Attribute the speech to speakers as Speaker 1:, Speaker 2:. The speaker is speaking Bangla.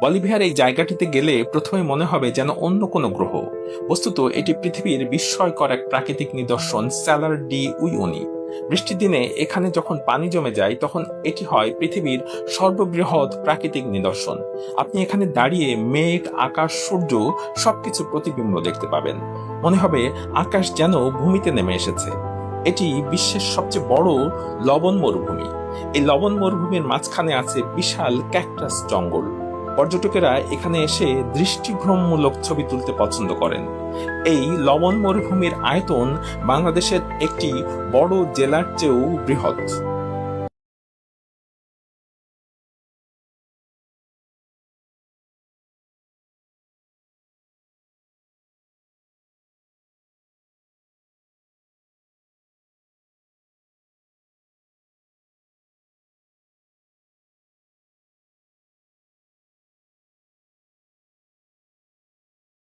Speaker 1: বলিভিয়ার এই জায়গাটিতে গেলে প্রথমে মনে হবে যেন অন্য কোনো গ্রহ। বস্তুত, এটি পৃথিবীর বিস্ময়কর এক প্রাকৃতিক নিদর্শন, স্যালার ডি উইওনি। বৃষ্টির দিনে এখানে যখন পানি জমে যায়, তখন এটি হয় পৃথিবীর সর্ববৃহৎ প্রাকৃতিক নিদর্শন। আপনি এখানে দাঁড়িয়ে মেঘ, আকাশ, সূর্য সবকিছু প্রতিবিম্ব দেখতে পাবেন। মনে হবে আকাশ যেন ভূমিতে নেমে এসেছে। এটি বিশ্বের সবচেয়ে বড় লবণ মরুভূমি এই লবণ মরুভূমির মাঝখানে আছে বিশাল ক্যাকটাস জঙ্গল। পর্যটকেরা এখানে এসে দৃষ্টিভ্রমমূলক ছবি তুলতে পছন্দ করেন। এই লবণ মরুভূমির আয়তন বাংলাদেশের একটি বড় জেলার চেয়েও বৃহৎ।